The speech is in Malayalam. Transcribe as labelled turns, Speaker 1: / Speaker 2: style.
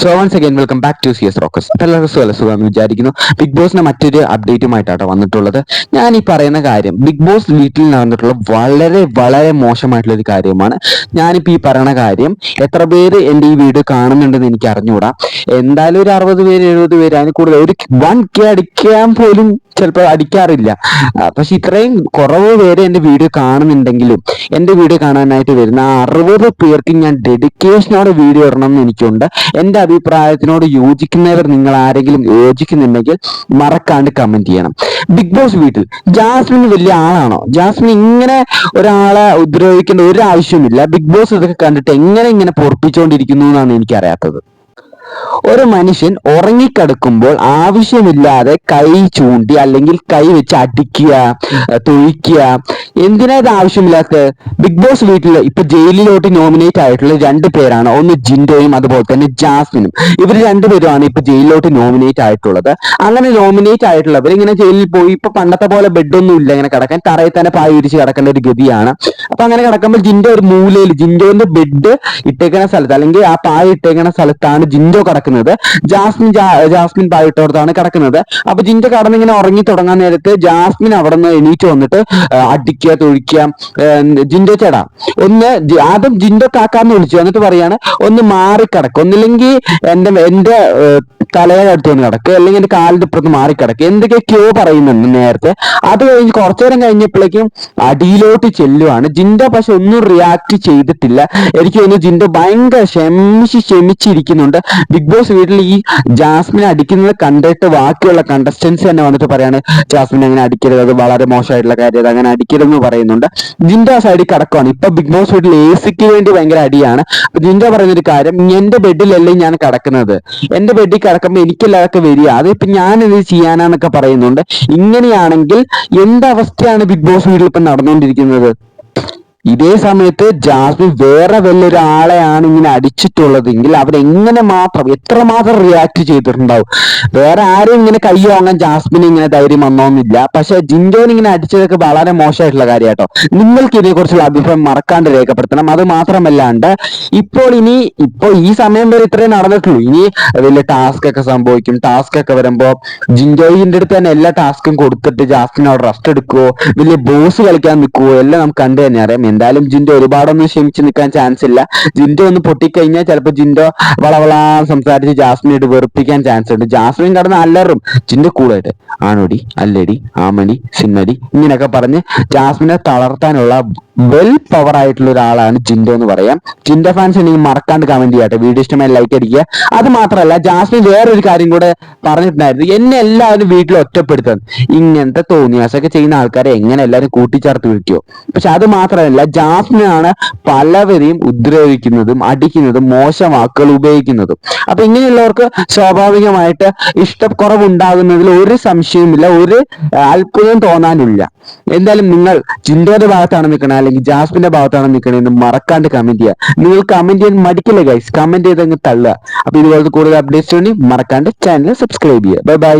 Speaker 1: So once again welcome back to C S rocks എല്ലാവർക്കും സുഖം വിചാരിക്കുന്നു. ബിഗ് ബോസിന്റെ മറ്റൊരു അപ്ഡേറ്റുമായിട്ടാണ് വന്നിട്ടുള്ളത്. ഞാൻ ഈ പറയുന്ന കാര്യം ബിഗ് ബോസ് വീട്ടിൽ നടന്നിട്ടുള്ള വളരെ വളരെ മോശമായിട്ടുള്ള ഒരു കാര്യമാണ്. ഞാനിപ്പോൾ ഈ പറയുന്ന കാര്യം എത്ര പേര് എന്റെ ഈ വീഡിയോ കാണുന്നുണ്ടെന്ന് എനിക്ക് അറിഞ്ഞുകൂടാ എന്തായാലും ഒരു അറുപത് പേര് എഴുപത് പേര് അതിന് കൂടുതൽ ഒരു വൺ കെ അടിക്കാൻ പോലും ചിലപ്പോൾ അടിക്കാറില്ല. പക്ഷെ ഇത്രയും കുറവ് പേര് എന്റെ വീഡിയോ കാണുന്നുണ്ടെങ്കിലും എന്റെ വീഡിയോ കാണാനായിട്ട് വരുന്ന അറുപത് പേർക്ക് ഞാൻ ഡെഡിക്കേഷനോടെ വീഡിയോ ഇടണം എന്ന് എനിക്കുണ്ട്. എന്റെ അഭിപ്രായത്തിനോട് യോജിക്കുന്നവർ നിങ്ങൾ ആരെങ്കിലും യോജിക്കുന്നുണ്ടെങ്കിൽ മറക്കാണ്ട് കമന്റ് ചെയ്യണം. ബിഗ് ബോസ് വീട്ടിൽ ജാസ്മിൻ വലിയ ആളാണോ? ജാസ്മിൻ ഇങ്ങനെ ഒരാളെ ഉപദ്രവിക്കേണ്ട ഒരു ആവശ്യമില്ല ബിഗ് ബോസ് ഇതൊക്കെ കണ്ടിട്ട് എങ്ങനെ ഇങ്ങനെ പൊറപ്പിച്ചുകൊണ്ടിരിക്കുന്നു എന്നാണ് എനിക്കറിയാത്തത്. ഒരു മനുഷ്യൻ ഉറങ്ങിക്കിടക്കുമ്പോൾ ആവശ്യമില്ലാതെ കൈ ചൂണ്ടി അല്ലെങ്കിൽ കൈ വെച്ച് അടിക്കുക തുഴിക്കുക. ഇത് ആവശ്യമില്ലാത്ത ബിഗ് ബോസ് വീട്ടിൽ ഇപ്പൊ ജയിലിലോട്ട് നോമിനേറ്റ് ആയിട്ടുള്ള രണ്ട് പേരാണ്. ഒന്ന് ജിൻഡോയും അതുപോലെ തന്നെ ജാസ്മിനും. ഇവർ രണ്ടുപേരുമാണ് ഇപ്പൊ ജയിലിലോട്ട് നോമിനേറ്റ് ആയിട്ടുള്ളത്. അങ്ങനെ നോമിനേറ്റ് ആയിട്ടുള്ളവർ ഇങ്ങനെ ജയിലിൽ പോയി ഇപ്പൊ പണ്ടത്തെ പോലെ ബെഡൊന്നും ഇല്ല. ഇങ്ങനെ കിടക്കാൻ തറയിൽ തന്നെ പായ വിരിച്ച് കിടക്കേണ്ട ഒരു ഗതിയാണ്. അപ്പൊ അങ്ങനെ കിടക്കുമ്പോൾ ജിൻഡോ ഒരു മൂലയിൽ ജിൻഡോന്റെ ബെഡ് ഇട്ടേക്കുന്ന സ്ഥലത്ത് അല്ലെങ്കിൽ ആ പായ ഇട്ടേക്കുന്ന സ്ഥലത്താണ് ജിൻഡോ കിടക്കുന്നത്. ജാസ്മിൻ ജാസ്മിൻ പായ ഇട്ടോടത്താണ് കിടക്കുന്നത്. അപ്പൊ ജിൻഡോ കടന്നിങ്ങനെ ഉറങ്ങി തുടങ്ങാൻ നേരത്ത് ജാസ്മിൻ അവിടെ നിന്ന് എണീറ്റ് വന്നിട്ട് അടിക്കുക തൊഴിക്കുക ജിൻഡോ ചേടാ ഒന്ന് ആദ്യം ജിൻഡോ കാക്കാന്ന് വിളിച്ചു. എന്നിട്ട് പറയാണ് ഒന്ന് മാറിക്കിടക്ക്. ഒന്നില്ലെങ്കിൽ എന്റെ എന്റെ തലയുടെ അടുത്ത് വന്ന് കിടക്കുക അല്ലെങ്കിൽ എന്റെ കാലിന്റെ ഇപ്പുറത്ത് മാറിക്കിടക്ക്. എന്തൊക്കെയൊക്കെയോ പറയുന്നുണ്ട് നേരത്തെ. അത് കഴിഞ്ഞ് കുറച്ചു നേരം കഴിഞ്ഞപ്പോഴേക്കും അടിയിലോട്ട് ചെല്ലുവാണ്. ജിൻഡോ പക്ഷെ ഒന്നും റിയാക്ട് ചെയ്തിട്ടില്ല. എനിക്ക് തോന്നുന്നു ജിൻഡോ ഭയങ്കര ക്ഷമിച്ച് ക്ഷമിച്ചിരിക്കുന്നുണ്ട്. ബിഗ് ബോസ് വീട്ടിൽ ഈ ജാസ്മിനെ അടിക്കുന്നത് കണ്ടിട്ട് ബാക്കിയുള്ള കണ്ടസ്റ്റൻസ് തന്നെ വന്നിട്ട് പറയാണ് ജാസ്മിൻ അങ്ങനെ അടിക്കരുത് അത് വളരെ മോശമായിട്ടുള്ള കാര്യം അത് അങ്ങനെ അടിക്കരുതെന്ന് പറയുന്നുണ്ട്. ജിൻഡ സൈഡിൽ കിടക്കുവാണ്. ഇപ്പൊ ബിഗ് ബോസ് വീട്ടിൽ എ സിക്ക് വേണ്ടി ഭയങ്കര അടിയാണ്. അപ്പൊ ജിൻഡ പറയുന്ന ഒരു കാര്യം എന്റെ ബെഡിലല്ലേ ഞാൻ കിടക്കുന്നത്? എന്റെ ബെഡിൽ കിടക്കുമ്പോൾ എനിക്കല്ലാതൊക്കെ വരിക. അതിപ്പോ ഞാൻ ഇത് ചെയ്യാനാന്നൊക്കെ പറയുന്നുണ്ട്. ഇങ്ങനെയാണെങ്കിൽ എന്തവസ്ഥയാണ് ബിഗ് ബോസ് വീട്ടിൽ ഇപ്പൊ നടന്നുകൊണ്ടിരിക്കുന്നത്? ഇതേ സമയത്ത് ജാസ്മിൻ വേറെ വല്ലൊരാളെയാണ് ഇങ്ങനെ അടിച്ചിട്ടുള്ളതെങ്കിൽ അവരെങ്ങനെ മാത്രം എത്രമാത്രം റിയാക്ട് ചെയ്തിട്ടുണ്ടാവും? വേറെ ആരും ഇങ്ങനെ കൈ വാങ്ങാൻ ഇങ്ങനെ ധൈര്യം വന്നോന്നില്ല. പക്ഷെ ജിൻഡോൻ ഇങ്ങനെ അടിച്ചതൊക്കെ വളരെ മോശമായിട്ടുള്ള കാര്യം കേട്ടോ നിങ്ങൾക്ക് ഇതിനെക്കുറിച്ചുള്ള അഭിപ്രായം മറക്കാണ്ട് രേഖപ്പെടുത്തണം. അത് മാത്രമല്ലാണ്ട് ഇപ്പോൾ ഇനി ഇപ്പോൾ ഈ സമയം വരെ ഇത്രയും നടന്നിട്ടുള്ളൂ. ഇനി വലിയ ടാസ്ക് ഒക്കെ സംഭവിക്കും. ടാസ്ക് ഒക്കെ വരുമ്പോൾ ജിൻഡോയിന്റെ അടുത്ത് തന്നെ എല്ലാ ടാസ്കും കൊടുത്തിട്ട് ജാസ്മിൻ അവിടെ റെസ്റ്റ് എടുക്കുവോ? വലിയ ബോസ് കളിക്കാൻ നിൽക്കുവോ? എല്ലാം നമുക്ക് കണ്ടു തന്നെ അറിയാം. എന്തായാലും ജിൻഡോ ഒരുപാടൊന്നും ക്ഷമിച്ച് നിൽക്കാൻ ചാൻസ് ഇല്ല. ജിൻഡോ ഒന്ന് പൊട്ടിക്കഴിഞ്ഞാൽ ചിലപ്പോൾ ജിൻഡോ വളവള സംസാരിച്ച് ജാസ്മിനായിട്ട് വെറുപ്പിക്കാൻ ചാൻസ് ഉണ്ട്. ജാസ്മിൻ കടന്ന് അല്ലറും ജിൻഡോ കൂടായിട്ട് ആണോടി? അല്ലടി? ആമണി? സിന്നടി ഇങ്ങനെയൊക്കെ പറഞ്ഞ് ജാസ്മിനെ തളർത്താനുള്ള വെൽ പവർ ആയിട്ടുള്ള ഒരാളാണ് ജിൻഡോ എന്ന് പറയാം. ജിൻഡോ ഫാൻസ് എനിക്ക് മറക്കാണ്ട് കമന്റ് ചെയ്യട്ടെ വീഡിയോ ഇഷ്ടമായി ലൈക്ക് അടിക്കുക. അത് മാത്രമല്ല ജാസ്മിൻ വേറൊരു കാര്യം കൂടെ പറഞ്ഞിട്ടുണ്ടായിരുന്നു. എന്നെ എല്ലാവരും വീട്ടിൽ ഒറ്റപ്പെടുത്താൻ ഇങ്ങനത്തെ തോന്നിയാസൊക്കെ ചെയ്യുന്ന ആൾക്കാരെ എങ്ങനെ എല്ലാവരും കൂട്ടിച്ചേർത്ത് വിളിക്കുമോ പക്ഷെ അത് മാത്രമല്ല ജാസ്മിനാണ് പലവരെയും ഉദ്രവിക്കുന്നതും അടിക്കുന്നതും മോശം വാക്കുകൾ ഉപയോഗിക്കുന്നതും. അപ്പൊ ഇങ്ങനെയുള്ളവർക്ക് സ്വാഭാവികമായിട്ട് ഇഷ്ടക്കുറവുണ്ടാകുന്നതിൽ ഒരു സംശയവുമില്ല ഒരു അത്ഭുതം തോന്നാനില്ല. എന്തായാലും നിങ്ങൾ ജിൻഡോയുടെ ഭാഗത്താണ് നിൽക്കണത് അല്ലെങ്കിൽ ജാസ്മിന്റെ ഭാഗത്താണ് നിൽക്കണതെന്ന് മറക്കാണ്ട് കമന്റ് ചെയ്യുക നിങ്ങൾ കമന്റ് ചെയ്യാൻ മടിക്കില്ല ഗൈസ് കമന്റ് ചെയ്ത് അങ്ങ് തള്ളുക. അപ്പൊ ഇതുപോലത്തെ കൂടുതൽ അപ്ഡേറ്റ്സ് വേണ്ടി മറക്കാണ്ട് ചാനൽ സബ്സ്ക്രൈബ് ചെയ്യുക. Bye bye